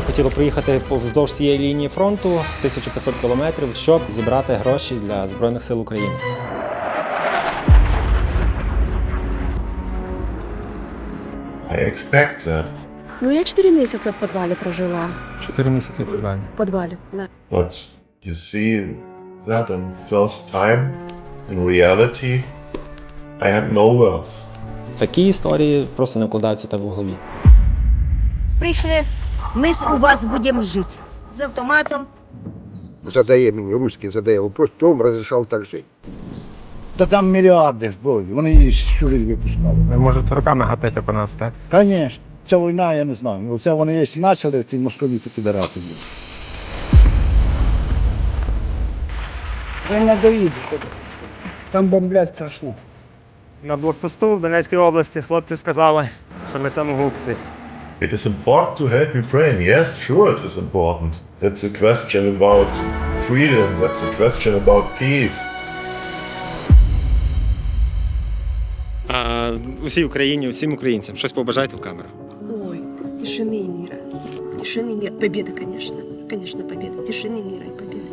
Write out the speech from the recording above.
хотіли проїхати вздовж цієї лінії фронту 1500 кілометрів, щоб зібрати гроші для Збройних сил України. I expect that. Ну, я 4 месяца в подвале прожила. Чотири місяці в В подвале, да. But you see that in first time, in reality, I had no words. Такі історії просто не вкладаються в голові. Прийшли, ми у вас будемо жити. З автоматом. задає мені, русський задає вопрос, хто вам розрішав так жити? Та там мільярди зброї, вони її чужі випускали. Ви можете руками гатити по нас, так? Звісно, ця війна, я не знаю. Ну, Це вони якщо почали, ті москові підбирати. Ви не доїдете. Там бомблять страшно. На блокпосту в Донецькій області хлопці сказали, що ми самогубці. It is important to help Ukraine. Yes, sure, it is important. That's a question about freedom. That's a question about peace. А усій Україні, усім українцям щось побажайте в камеру. Ой, тишины и мира. Тишины и мира. Победа, конечно. Конечно, победа. Тишины, мира и победа.